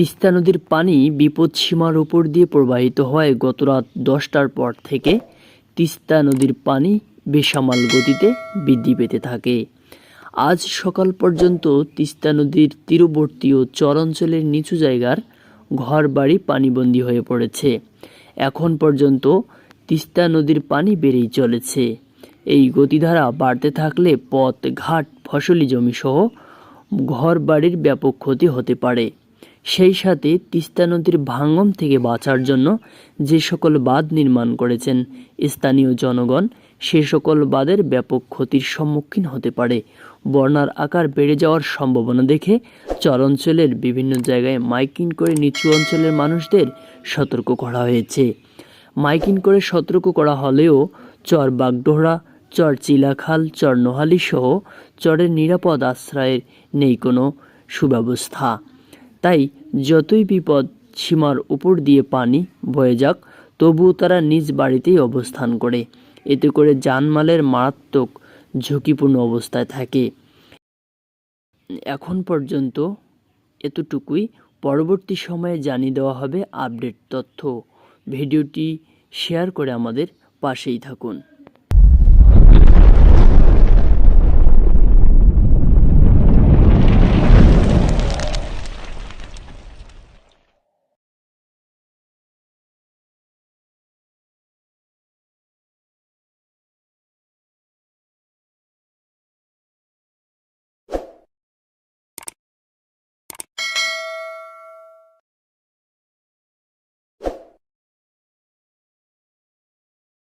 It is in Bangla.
তিস্তা নদীর পানি বিপদ সীমার উপর দিয়ে প্রবাহিত হওয়ায় গত রাত দশটার পর থেকে। তিস্তা নদীর পানি বেসামাল গতিতে বৃদ্ধি পেতে থাকে। আজ সকাল পর্যন্ত তিস্তা নদীর তীরবর্তী ও চরাঞ্চলের নিচু জায়গার ঘর বাড়ি পানিবন্দী হয়ে পড়েছে। এখন পর্যন্ত তিস্তা নদীর পানি বেড়েই চলেছে। এই গতিধারা বাড়তে থাকলে পথ, ঘাট, ফসলি জমি সহ ঘর বাড়ির ব্যাপক ক্ষতি হতে পারে। সেই সাথে তিস্তা নদীর ভাঙন থেকে বাঁচার জন্য যে সকল বাঁধ নির্মাণ করেছেন স্থানীয় জনগণ, সে সকল বাঁধের ব্যাপক ক্ষতির সম্মুখীন হতে পারে। বন্যার আকার বেড়ে যাওয়ার সম্ভাবনা দেখে চরাঞ্চলের বিভিন্ন জায়গায় মাইকিং করে নিচু অঞ্চলের মানুষদের সতর্ক করা হয়েছে। মাইকিং করে সতর্ক করা হলেও চর বাগডোহরা, চর চিলাখাল, চর নোহালি সহ চরের নিরাপদ আশ্রয়ের নেই কোনো সুব্যবস্থা। তাই যতই বিপদ সীমার উপর দিয়ে পানি বয়ে যাক, তবুও তারা নিজ বাড়িতেই অবস্থান করে। এতে করে জানমালের মারাত্মক ঝুঁকিপূর্ণ অবস্থায় থাকে। এখন পর্যন্ত এতটুকুই। পরবর্তী সময়ে জানিয়ে দেওয়া হবে আপডেট তথ্য। ভিডিওটি শেয়ার করে আমাদের পাশেই থাকুন।